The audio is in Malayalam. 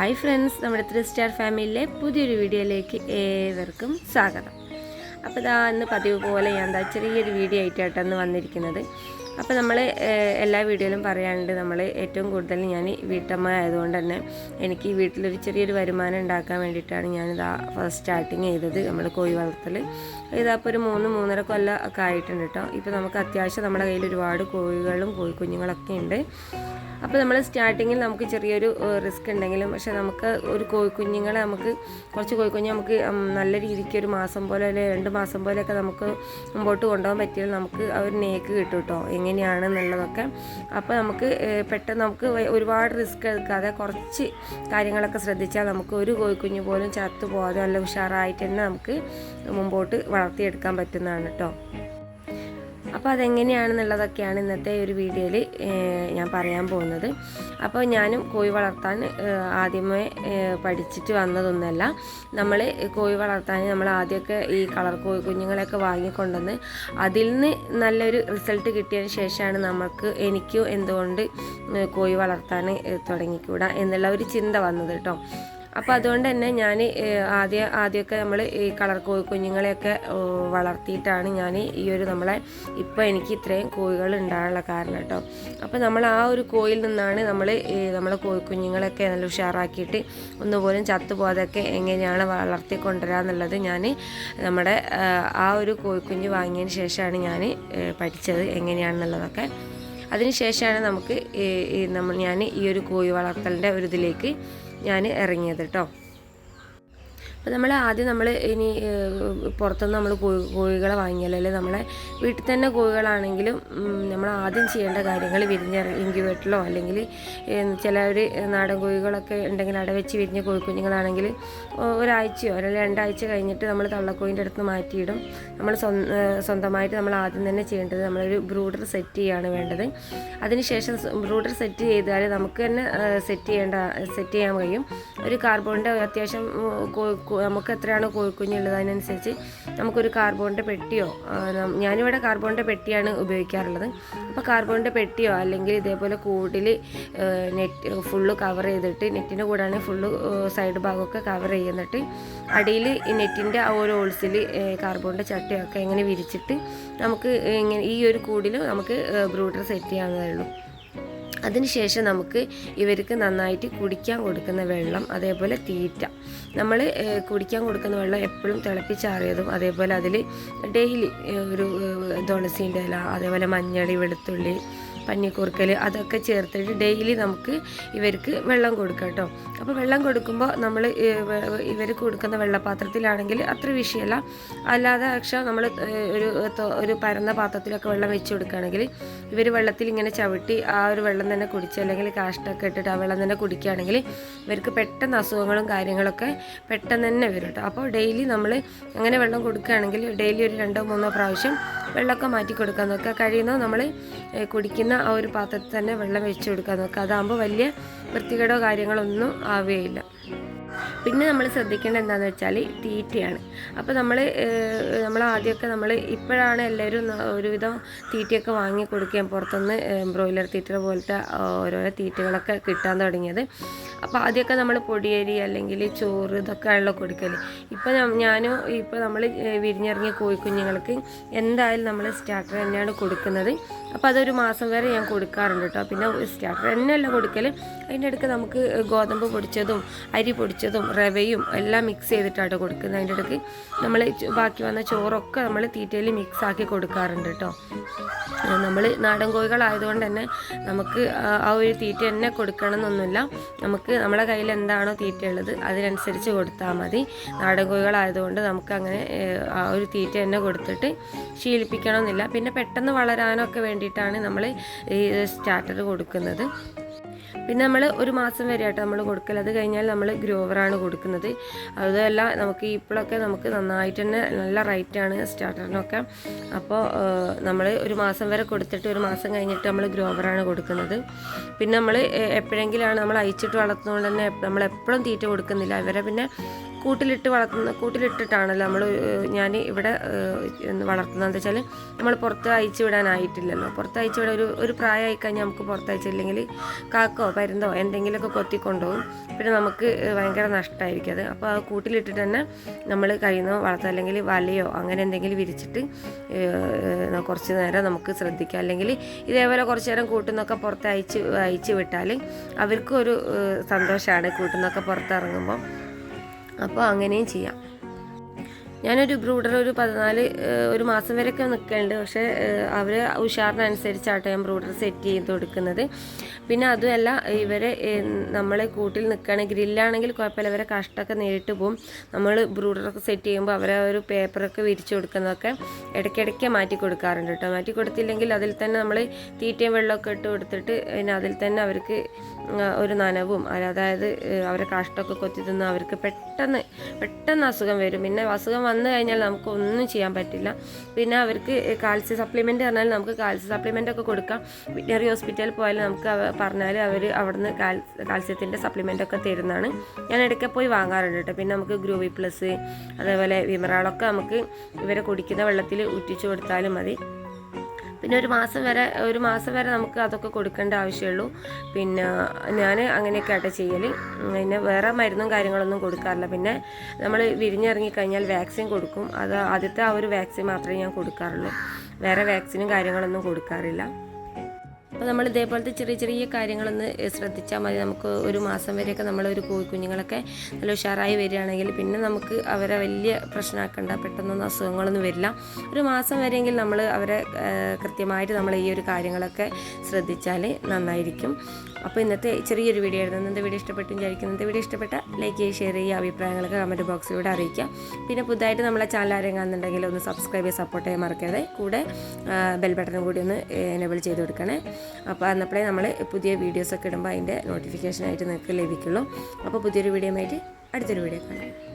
ഹായ് ഫ്രണ്ട്സ് നമ്മുടെ ത്രീ സ്റ്റാർ ഫാമിലിയിലെ പുതിയൊരു വീഡിയോയിലേക്ക് ഏവർക്കും സ്വാഗതം. അപ്പോൾ ഇതാ ഇന്ന് പതിവ് പോലെ ഞാൻ എന്താ ചെറിയൊരു വീഡിയോ ആയിട്ടാണ് വന്നിരിക്കുന്നത്. അപ്പോൾ നമ്മൾ എല്ലാ വീഡിയോയിലും പറയാറുണ്ട് നമ്മൾ ഏറ്റവും കൂടുതൽ ഞാൻ വീട്ടമ്മ ആയതുകൊണ്ട് തന്നെ എനിക്ക് ഈ വീട്ടിലൊരു ചെറിയൊരു വരുമാനം ഉണ്ടാക്കാൻ വേണ്ടിയിട്ടാണ് ഞാനിതാ ഫസ്റ്റ് സ്റ്റാർട്ടിങ് ചെയ്തത് നമ്മൾ കോഴി വളർത്തൽ ഇതാപ്പോൾ ഒരു മൂന്ന് മൂന്നര കൊല്ലം ഒക്കെ ആയിട്ടുണ്ട് കേട്ടോ ഇപ്പോൾ നമുക്ക് അത്യാവശ്യം നമ്മുടെ കയ്യിൽ ഒരുപാട് കോഴികളും കോഴിക്കുഞ്ഞുങ്ങളൊക്കെ ഉണ്ട്. അപ്പോൾ നമ്മൾ സ്റ്റാർട്ടിങ്ങിൽ നമുക്ക് ചെറിയൊരു റിസ്ക് ഉണ്ടെങ്കിലും പക്ഷേ നമുക്ക് ഒരു കോഴിക്കുഞ്ഞുങ്ങളെ നമുക്ക് കുറച്ച് കോഴിക്കുഞ്ഞ് നമുക്ക് നല്ല രീതിക്ക് ഒരു മാസം പോലെ അല്ലെങ്കിൽ രണ്ട് മാസം പോലെയൊക്കെ നമുക്ക് മുമ്പോട്ട് കൊണ്ടുപോകാൻ പറ്റിയാൽ നമുക്ക് ആ ഒരു നേക്ക് കിട്ടും കേട്ടോ എങ്ങനെയാണെന്നുള്ളതൊക്കെ അപ്പോൾ നമുക്ക് പെട്ടെന്ന് നമുക്ക് ഒരുപാട് റിസ്ക് എടുക്കാതെ കുറച്ച് കാര്യങ്ങളൊക്കെ ശ്രദ്ധിച്ചാൽ നമുക്ക് ഒരു കോഴിക്കുഞ്ഞ് പോലും ചത്തു പോകാതെ നല്ല ഉഷാറായിട്ട് തന്നെ നമുക്ക് മുമ്പോട്ട് വളർത്തിയെടുക്കാൻ പറ്റുന്നതാണ് കേട്ടോ അപ്പോൾ അതെങ്ങനെയാണെന്നുള്ളതൊക്കെയാണ് ഇന്നത്തെ ഒരു വീഡിയോയിൽ ഞാൻ പറയാൻ പോകുന്നത്. അപ്പോൾ ഞാനും കോഴി വളർത്താൻ ആദ്യമേ പഠിച്ചിട്ട് വന്നതൊന്നുമല്ല നമ്മൾ കോഴി വളർത്താൻ നമ്മൾ ആദ്യമൊക്കെ ഈ കളർ കോഴി കുഞ്ഞുങ്ങളെയൊക്കെ വാങ്ങിക്കൊണ്ടുവന്ന് അതിൽ നിന്ന് നല്ലൊരു റിസൾട്ട് കിട്ടിയതിന് ശേഷമാണ് നമുക്ക് എനിക്കും എന്തുകൊണ്ട് കോഴി വളർത്താൻ തുടങ്ങിക്കൂടാ എന്നുള്ള ഒരു ചിന്ത വന്നത് കേട്ടോ അപ്പോൾ അതുകൊണ്ട് തന്നെ ഞാൻ ആദ്യം ആദ്യമൊക്കെ നമ്മൾ ഈ കളർ കോഴി കുഞ്ഞുങ്ങളെയൊക്കെ വളർത്തിയിട്ടാണ് ഞാൻ ഈ ഒരു നമ്മളെ ഇപ്പോൾ എനിക്ക് ഇത്രയും കോഴികൾ ഉണ്ടാകാനുള്ള കാരണം കേട്ടോ. അപ്പോൾ നമ്മൾ ആ ഒരു കോയിൽ നിന്നാണ് നമ്മൾ നമ്മളെ കോഴി കുഞ്ഞുങ്ങളെയൊക്കെ നല്ല ഉഷാറാക്കിയിട്ട് ഒന്നുപോലും ചത്തുപോകാതൊക്കെ എങ്ങനെയാണ് വളർത്തി കൊണ്ടുവരാന്നുള്ളത് ഞാൻ നമ്മുടെ ആ ഒരു കോഴിക്കുഞ്ഞ് വാങ്ങിയതിന് ശേഷമാണ് ഞാൻ പഠിച്ചത് എങ്ങനെയാണെന്നുള്ളതൊക്കെ. അതിനുശേഷമാണ് നമുക്ക് നമ്മൾ ഞാൻ ഈ ഒരു കോഴി വളർത്തലിന്റെ ഒരു ഇതിലേക്ക് ഞാൻ ഇറങ്ങിയത് കേട്ടോ അപ്പോൾ നമ്മൾ ആദ്യം നമ്മൾ ഇനി പുറത്തുനിന്ന് നമ്മൾ കോഴി കോഴികളെ അല്ലെങ്കിൽ നമ്മളെ വീട്ടിൽ തന്നെ കോഴികളാണെങ്കിലും നമ്മൾ ആദ്യം ചെയ്യേണ്ട കാര്യങ്ങൾ വിരിഞ്ഞ ഇൻക്യുബേറ്ററിലോ അല്ലെങ്കിൽ ചില ഒരു നാടൻ കോഴികളൊക്കെ ഉണ്ടെങ്കിൽ അട വെച്ച് വിരിഞ്ഞ കോഴിക്കുഞ്ഞുങ്ങളാണെങ്കിൽ ഒരാഴ്ചയോ അല്ലെങ്കിൽ രണ്ടാഴ്ച കഴിഞ്ഞിട്ട് നമ്മൾ തള്ളക്കോഴിന്റെ അടുത്ത് മാറ്റിയിടും. നമ്മൾ സ്വന്തമായിട്ട് നമ്മൾ ആദ്യം തന്നെ ചെയ്യേണ്ടത് നമ്മളൊരു ബ്രൂഡർ സെറ്റ് ചെയ്യുകയാണ് വേണ്ടത്. അതിനുശേഷം ബ്രൂഡർ സെറ്റ് ചെയ്താൽ നമുക്ക് തന്നെ സെറ്റ് ചെയ്യേണ്ട സെറ്റ് ചെയ്യാൻ കഴിയും. ഒരു കാർബോണിന്റെ അത്യാവശ്യം നമുക്ക് എത്രയാണ് കോഴിക്കുഞ്ഞുള്ളത് അതിനനുസരിച്ച് നമുക്കൊരു കാർബോണിന്റെ പെട്ടിയോ ഞാനിവിടെ കാർബോണിന്റെ പെട്ടിയാണ് ഉപയോഗിക്കാറുള്ളത്. അപ്പോൾ കാർബോണിന്റെ പെട്ടിയോ അല്ലെങ്കിൽ ഇതേപോലെ കൂടിൽ നെറ്റ് ഫുള്ള് കവർ ചെയ്തിട്ട് നെറ്റിന്റെ കൂടാണ് ഫുള്ള് സൈഡ് ഭാഗമൊക്കെ കവർ ചെയ്യുന്നിട്ട് അടിയിൽ നെറ്റിന്റെ ആ ഒരു ഓൾസിൽ കാർബോണിന്റെ ചട്ടയൊക്കെ ഇങ്ങനെ വിരിച്ചിട്ട് നമുക്ക് ഇങ്ങനെ ഈ ഒരു കൂടിൽ നമുക്ക് ബ്രൂഡർ സെറ്റ് ചെയ്യാവുന്നതേ ഉള്ളൂ. അതിനുശേഷം നമുക്ക് ഇവർക്ക് നന്നായിട്ട് കുടിക്കാൻ കൊടുക്കുന്ന വെള്ളം അതേപോലെ തീറ്റ. നമ്മൾ കുടിക്കാൻ കൊടുക്കുന്ന വെള്ളം എപ്പോഴും തിളപ്പിച്ചാറിയതും അതേപോലെ അതിൽ ഡെയിലി ഒരു തുളസിന്റെ ഇല അതേപോലെ മഞ്ഞൾ വെളുത്തുള്ളി പന്നിക്കൂർക്കൽ അതൊക്കെ ചേർത്തിട്ട് ഡെയിലി നമുക്ക് ഇവർക്ക് വെള്ളം കൊടുക്കാം കേട്ടോ. അപ്പോൾ വെള്ളം കൊടുക്കുമ്പോൾ നമ്മൾ ഇവർ കൊടുക്കുന്ന വെള്ളപാത്രത്തിലാണെങ്കിൽ അത്ര വിഷയമല്ല. അല്ലാതെ പക്ഷേ നമ്മൾ ഒരു ഒരു പരന്ന പാത്രത്തിലൊക്കെ വെള്ളം വെച്ച് കൊടുക്കുകയാണെങ്കിൽ ഇവർ വെള്ളത്തിൽ ഇങ്ങനെ ചവിട്ടി ആ ഒരു വെള്ളം തന്നെ കുടിച്ച് അല്ലെങ്കിൽ കാഷ്ടമൊക്കെ ഇട്ടിട്ട് ആ വെള്ളം തന്നെ കുടിക്കുകയാണെങ്കിൽ ഇവർക്ക് പെട്ടെന്ന് അസുഖങ്ങളും കാര്യങ്ങളൊക്കെ പെട്ടെന്ന് തന്നെ വരും കേട്ടോ. അപ്പോൾ ഡെയിലി നമ്മൾ അങ്ങനെ വെള്ളം കൊടുക്കുകയാണെങ്കിൽ ഡെയിലി ഒരു രണ്ടോ മൂന്നോ പ്രാവശ്യം വെള്ളമൊക്കെ മാറ്റി കൊടുക്കാൻ നോക്കുക കഴിയുന്നോ നമ്മൾ കുടിക്കുന്ന ആ ഒരു പാത്രത്തിൽ തന്നെ വെള്ളം വെച്ച് കൊടുക്കാൻ നോക്കുക അതാകുമ്പോൾ വലിയ വൃത്തികേടോ കാര്യങ്ങളൊന്നും ആവുകയില്ല. പിന്നെ നമ്മൾ ശ്രദ്ധിക്കേണ്ട എന്താണെന്ന് വെച്ചാൽ തീറ്റയാണ്. അപ്പോൾ നമ്മൾ നമ്മൾ ആദ്യമൊക്കെ നമ്മൾ ഇപ്പോഴാണ് എല്ലാവരും ഒരുവിധം തീറ്റയൊക്കെ വാങ്ങി കൊടുക്കുകയും പുറത്തുനിന്ന് ബ്രോയിലർ തീറ്റ പോലത്തെ ഓരോരോ തീറ്റകളൊക്കെ കിട്ടാൻ തുടങ്ങിയത്. അപ്പോൾ ആദ്യമൊക്കെ നമ്മൾ പൊടിയരി അല്ലെങ്കിൽ ചോറ് ഇതൊക്കെ ആണല്ലോ കൊടുക്കൽ ഇപ്പോൾ ഞാനും ഇപ്പോൾ നമ്മൾ വിരിഞ്ഞിറങ്ങിയ കോഴിക്കുഞ്ഞുങ്ങൾക്ക് എന്തായാലും നമ്മൾ സ്റ്റാർട്ടർ തന്നെയാണ് കൊടുക്കുന്നത്. അപ്പോൾ അതൊരു മാസം വരെ ഞാൻ കൊടുക്കാറുണ്ട് കേട്ടോ. പിന്നെ സ്റ്റാർട്ടർ തന്നെയല്ല കൊടുക്കൽ അതിന്റെ ഇടയ്ക്ക് നമുക്ക് ഗോതമ്പ് പൊടിച്ചതും അരി പൊടിച്ചതും റവയും എല്ലാം മിക്സ് ചെയ്തിട്ടാണ് കൊടുക്കുന്നത്. അതിന്റെ ഇടയ്ക്ക് നമ്മൾ ബാക്കി വന്ന ചോറൊക്കെ നമ്മൾ തീറ്റയിൽ മിക്സ് ആക്കി കൊടുക്കാറുണ്ട് കേട്ടോ. നമ്മൾ നാടൻ കോഴികളായതുകൊണ്ട് തന്നെ നമുക്ക് ആ ഒരു തീറ്റ തന്നെ കൊടുക്കണം എന്നൊന്നുമില്ല നമുക്ക് നമ്മുടെ കയ്യിൽ എന്താണോ തീറ്റ ഉള്ളത് അതിനനുസരിച്ച് കൊടുത്താൽ മതി. നാടൻ കോഴികളായതുകൊണ്ട് നമുക്ക് അങ്ങനെ ആ ഒരു തീറ്റ തന്നെ കൊടുത്തിട്ട് ശീലിപ്പിക്കണമെന്നില്ല. പിന്നെ പെട്ടെന്ന് വളരാനൊക്കെ വേണ്ടിയിട്ടാണ് നമ്മൾ ഈ സ്റ്റാർട്ടർ കൊടുക്കുന്നത്. പിന്നെ നമ്മൾ ഒരു മാസം വരെ ആയിട്ട് നമ്മൾ കൊടുക്കൽ അത് കഴിഞ്ഞാൽ നമ്മൾ ഗ്രോവറാണ് കൊടുക്കുന്നത്. അതല്ല നമുക്ക് ഇപ്പോഴൊക്കെ നമുക്ക് നന്നായിട്ട് തന്നെ നല്ല റേറ്റാണ് സ്റ്റാർട്ടറിനൊക്കെ. അപ്പോൾ നമ്മൾ ഒരു മാസം വരെ കൊടുത്തിട്ട് ഒരു മാസം കഴിഞ്ഞിട്ട് നമ്മൾ ഗ്രോവറാണ് കൊടുക്കുന്നത്. പിന്നെ നമ്മൾ എപ്പോഴെങ്കിലാണ് നമ്മൾ അയച്ചിട്ട് വളർത്തുന്നതുകൊണ്ട് തന്നെ നമ്മൾ എപ്പോഴും തീറ്റ കൊടുക്കുന്നില്ല. ഇവരെ പിന്നെ കൂട്ടിലിട്ട് വളർത്തുന്ന കൂട്ടിലിട്ടിട്ടാണല്ലോ നമ്മൾ ഞാൻ ഇവിടെ വളർത്തുന്നത് വെച്ചാൽ നമ്മൾ പുറത്ത് അയച്ചു വിടാനായിട്ടില്ലല്ലോ. പുറത്ത് അയച്ചു വിടാൻ ഒരു ഒരു പ്രായമായി കഴിഞ്ഞാൽ നമുക്ക് പുറത്ത് അയച്ചില്ലെങ്കിൽ കാക്കോ പരുന്തോ എന്തെങ്കിലുമൊക്കെ കൊത്തിക്കൊണ്ടുപോകും. പിന്നെ നമുക്ക് ഭയങ്കര നഷ്ടമായിരിക്കും അത്. അപ്പോൾ ആ കൂട്ടിലിട്ടിട്ട് തന്നെ നമ്മൾ കഴിയുന്ന വളർത്തുക. അല്ലെങ്കിൽ വലയോ അങ്ങനെ എന്തെങ്കിലും വിരിച്ചിട്ട് കുറച്ച് നേരം നമുക്ക് ശ്രദ്ധിക്കാം അല്ലെങ്കിൽ ഇതേപോലെ കുറച്ച് നേരം കൂട്ടുന്നൊക്കെ പുറത്ത് അയച്ച് അയച്ച് വിട്ടാൽ അവർക്കും ഒരു സന്തോഷമാണ് കൂട്ടുന്നൊക്കെ പുറത്തിറങ്ങുമ്പോൾ അപ്പോൾ അങ്ങനെയും ചെയ്യാം ഞാനൊരു ബ്രൂഡർ ഒരു പതിനാല് ഒരു മാസം വരെയൊക്കെ നിൽക്കുന്നുണ്ട് പക്ഷേ അവർ ഉഷാറിനനുസരിച്ചാട്ടോ ഞാൻ ബ്രൂഡർ സെറ്റ് ചെയ്ത് കൊടുക്കുന്നത്. പിന്നെ അതുമല്ല ഇവരെ നമ്മളെ കൂട്ടിൽ നിൽക്കുകയാണെങ്കിൽ ഗ്രില്ലാണെങ്കിൽ കുഴപ്പമില്ല. ഇവരെ കഷ്ടമൊക്കെ നേരിട്ട് പോകും നമ്മൾ ബ്രൂഡറൊക്കെ സെറ്റ് ചെയ്യുമ്പോൾ അവരെ ഒരു പേപ്പറൊക്കെ വിരിച്ചു കൊടുക്കുന്നതൊക്കെ ഇടയ്ക്കിടയ്ക്ക് മാറ്റി കൊടുക്കാറുണ്ട് കേട്ടോ. മാറ്റി കൊടുത്തില്ലെങ്കിൽ അതിൽ തന്നെ നമ്മൾ തീറ്റയും വെള്ളമൊക്കെ ഇട്ട് കൊടുത്തിട്ട് പിന്നെ അതിൽ തന്നെ അവർക്ക് ഒരു നനവും. അതായത് അവരെ കാഷ്ടമൊക്കെ കൊത്തി തിന്ന് അവർക്ക് പെട്ടെന്ന് പെട്ടെന്ന് അസുഖം വരും. പിന്നെ അസുഖം വന്നു കഴിഞ്ഞാൽ നമുക്ക് ഒന്നും ചെയ്യാൻ പറ്റില്ല. പിന്നെ അവർക്ക് കാൽസ്യ സപ്ലിമെന്റ് പറഞ്ഞാൽ നമുക്ക് കാൽസ്യ സപ്ലിമെന്റ് ഒക്കെ കൊടുക്കാം. വെറ്റിനറി ഹോസ്പിറ്റലിൽ പോയാൽ നമുക്ക് പറഞ്ഞാൽ അവർ അവിടുന്ന് കാൽ കാൽസ്യത്തിന്റെ സപ്ലിമെന്റ് ഒക്കെ തരുന്നതാണ്. ഞാൻ ഇടയ്ക്ക് പോയി വാങ്ങാറുണ്ട് കേട്ടോ. പിന്നെ നമുക്ക് ഗ്രൂവി പ്ലസ് അതേപോലെ വിമറാളൊക്കെ നമുക്ക് ഇവരെ കുടിക്കുന്ന വെള്ളത്തിൽ ഉറ്റിച്ചു കൊടുത്താലും മതി. പിന്നെ ഒരു മാസം വരെ ഒരു മാസം വരെ നമുക്ക് അതൊക്കെ കൊടുക്കേണ്ട ആവശ്യമുള്ളൂ. പിന്നെ ഞാൻ അങ്ങനെയൊക്കെ ആട്ടെ ചെയ്യൽ പിന്നെ വേറെ മരുന്നും കാര്യങ്ങളൊന്നും കൊടുക്കാറില്ല. പിന്നെ നമ്മൾ വിരിഞ്ഞിറങ്ങിക്കഴിഞ്ഞാൽ വാക്സിൻ കൊടുക്കും. അത് ആദ്യത്തെ ആ ഒരു വാക്സിൻ മാത്രമേ ഞാൻ കൊടുക്കാറുള്ളൂ. വേറെ വാക്സിനും കാര്യങ്ങളൊന്നും കൊടുക്കാറില്ല. അപ്പോൾ നമ്മൾ ഇതേപോലത്തെ ചെറിയ ചെറിയ കാര്യങ്ങളൊന്ന് ശ്രദ്ധിച്ചാൽ മതി. നമുക്ക് ഒരു മാസം വരെയൊക്കെ നമ്മളൊരു കോഴിക്കുഞ്ഞുങ്ങളൊക്കെ നല്ല ഉഷാറായി വരികയാണെങ്കിൽ പിന്നെ നമുക്ക് അവരെ വലിയ പ്രശ്നമാക്കണ്ട പെട്ടെന്നൊന്നും അസുഖങ്ങളൊന്നും വരില്ല. ഒരു മാസം വരെയെങ്കിൽ നമ്മൾ അവരെ കൃത്യമായിട്ട് നമ്മൾ ഈ ഒരു കാര്യങ്ങളൊക്കെ ശ്രദ്ധിച്ചാൽ നന്നായിരിക്കും. അപ്പോൾ ഇന്നത്തെ ചെറിയൊരു വീഡിയോ ആയിരുന്നു. ഇന്നത്തെ വീഡിയോ ഇഷ്ടപ്പെട്ടു വിചാരിക്കുന്നു. ഇന്നത്തെ വീഡിയോ ഇഷ്ടപ്പെട്ട ലൈക്ക് ചെയ്യുക ഷെയർ ചെയ്യുക അഭിപ്രായങ്ങളൊക്കെ കമന്റ് ബോക്സിലൂടെ അറിയിക്കുക. പിന്നെ പുതുതായിട്ട് നമ്മളെ ചാനൽ ആരെങ്കിലും കാണുന്നുണ്ടെങ്കിൽ ഒന്ന് സബ്സ്ക്രൈബ് ചെയ്ത് സപ്പോർട്ട് ചെയ്യാൻ മറക്കാതെ കൂടെ ബെൽ ബട്ടണും കൂടി ഒന്ന് എനേബിൾ ചെയ്ത് കൊടുക്കണേ. അപ്പോൾ അന്നപ്പോഴേ നമ്മൾ പുതിയ വീഡിയോസൊക്കെ ഇടുമ്പോൾ അതിന്റെ നോട്ടിഫിക്കേഷനായിട്ട് നിങ്ങൾക്ക് ലഭിക്കുള്ളൂ. അപ്പോൾ പുതിയൊരു വീഡിയോ ആയിട്ട് അടുത്തൊരു വീഡിയോ കാണാം.